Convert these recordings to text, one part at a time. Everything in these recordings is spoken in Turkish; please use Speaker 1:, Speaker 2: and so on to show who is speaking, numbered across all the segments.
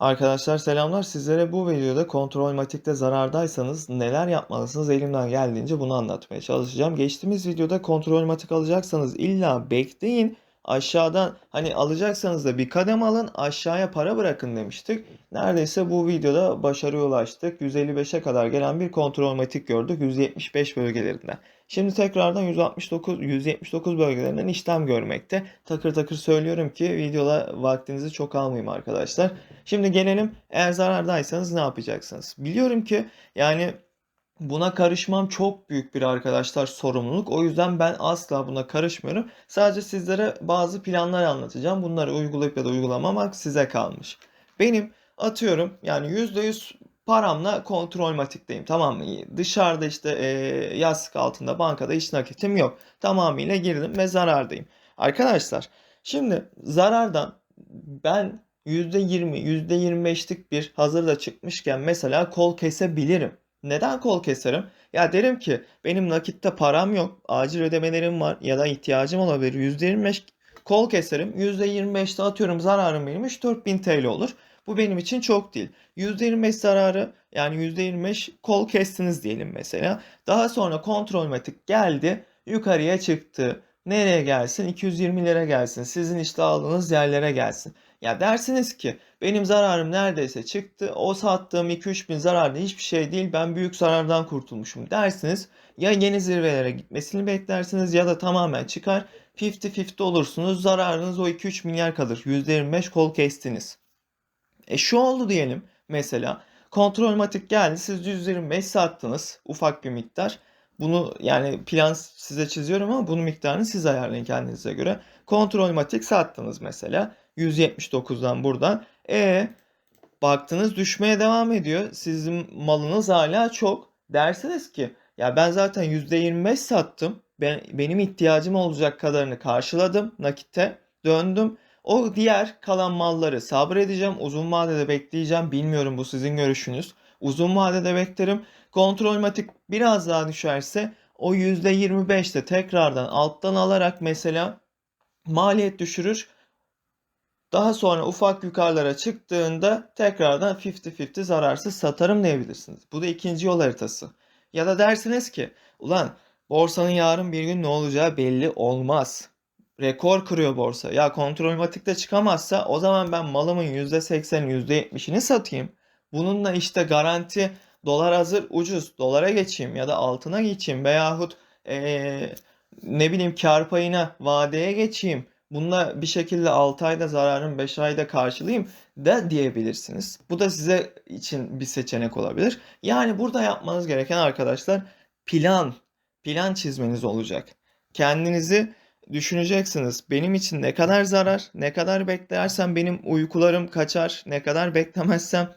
Speaker 1: Arkadaşlar selamlar. Sizlere bu videoda kontrolmatikte zarardaysanız neler yapmalısınız elimden geldiğince bunu anlatmaya çalışacağım. Geçtiğimiz videoda kontrolmatik alacaksanız illa bekleyin. Aşağıdan hani alacaksanız da bir kadem alın aşağıya para bırakın demiştik. Neredeyse bu videoda başarıya ulaştık. 155'e kadar gelen bir kontrolmatik gördük 175 bölgelerinden. Şimdi tekrardan 169 179 bölgelerinden işlem görmekte. Takır takır söylüyorum ki videoda vaktinizi çok almayayım arkadaşlar. Şimdi gelelim eğer zarardaysanız ne yapacaksınız? Biliyorum ki yani buna karışmam çok büyük bir arkadaşlar sorumluluk. O yüzden ben asla buna karışmıyorum. Sadece sizlere bazı planlar anlatacağım. Bunları uygulayıp ya da uygulamamak size kalmış. Benim atıyorum yani %100 paramla kontrolmatikteyim tamam mı? Dışarıda işte e, yastık altında bankada hiç nakitim yok. Tamamıyla girdim ve zarardayım. Arkadaşlar şimdi zarardan ben %20, %25'lik bir hazırda çıkmışken mesela kol kesebilirim. Neden kol keserim? Ya derim ki benim nakitte param yok, acil ödemelerim var ya da ihtiyacım olabilir. %25 kol keserim. %25'te atıyorum zararım benim 3-4000 TL olur. Bu benim için çok değil. %25 zararı yani %25 kol kestiniz diyelim mesela. Daha sonra kontrolmatik geldi yukarıya çıktı. Nereye gelsin? 220 lira gelsin. Sizin işte aldığınız yerlere gelsin. Ya dersiniz ki benim zararım neredeyse çıktı. O sattığım 2-3 bin zarar da hiçbir şey değil. Ben büyük zarardan kurtulmuşum dersiniz. Ya yeni zirvelere gitmesini beklersiniz ya da tamamen çıkar. 50-50 olursunuz. Zararınız o 2-3 milyar kalır. %25 kol kestiniz. E şu oldu diyelim mesela. Kontrolmatik geldi. Siz 125 sattınız. Ufak bir miktar. Bunu yani plan size çiziyorum ama bunun miktarını siz ayarlayın kendinize göre. Kontrolmatik sattınız mesela. 179'dan buradan. E baktınız düşmeye devam ediyor. Sizin malınız hala çok. Dersiniz ki ya ben zaten %25 sattım. Ben, benim ihtiyacım olacak kadarını karşıladım nakitte. Döndüm. O diğer kalan malları sabredeceğim. Uzun vadede bekleyeceğim. Bilmiyorum bu sizin görüşünüz. Uzun vadede beklerim. Kontrolmatik biraz daha düşerse o %25'te tekrardan alttan alarak mesela maliyet düşürür. Daha sonra ufak yukarılara çıktığında tekrardan 50-50 zararsız satarım diyebilirsiniz. Bu da ikinci yol haritası. Ya da dersiniz ki ulan borsanın yarın bir gün ne olacağı belli olmaz. Rekor kırıyor borsa. Ya kontrolmatikte çıkamazsa o zaman ben malımın %80'ini %70'ini satayım. Bununla işte garanti dolar hazır ucuz dolara geçeyim ya da altına geçeyim veyahut ee, ne bileyim kar payına vadeye geçeyim. Bununla bir şekilde 6 ayda zararım 5 ayda karşılayayım da diyebilirsiniz. Bu da size için bir seçenek olabilir. Yani burada yapmanız gereken arkadaşlar plan, plan çizmeniz olacak. Kendinizi düşüneceksiniz. Benim için ne kadar zarar, ne kadar beklersem benim uykularım kaçar, ne kadar beklemezsem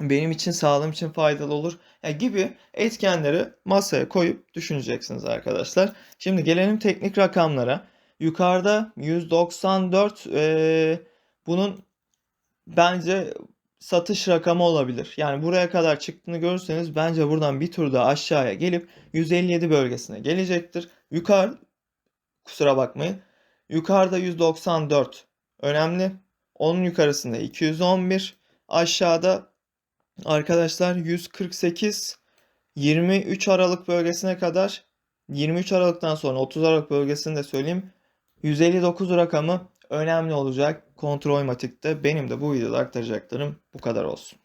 Speaker 1: benim için sağlığım için faydalı olur ya gibi etkenleri masaya koyup düşüneceksiniz arkadaşlar. Şimdi gelelim teknik rakamlara. Yukarıda 194 e, bunun bence satış rakamı olabilir. Yani buraya kadar çıktığını görürseniz bence buradan bir tur daha aşağıya gelip 157 bölgesine gelecektir. Yukarı kusura bakmayın. Yukarıda 194 önemli. Onun yukarısında 211. Aşağıda arkadaşlar 148 23 Aralık bölgesine kadar 23 Aralık'tan sonra 30 Aralık bölgesini de söyleyeyim. 159 rakamı önemli olacak kontrol matikte. Benim de bu videoda aktaracaklarım bu kadar olsun.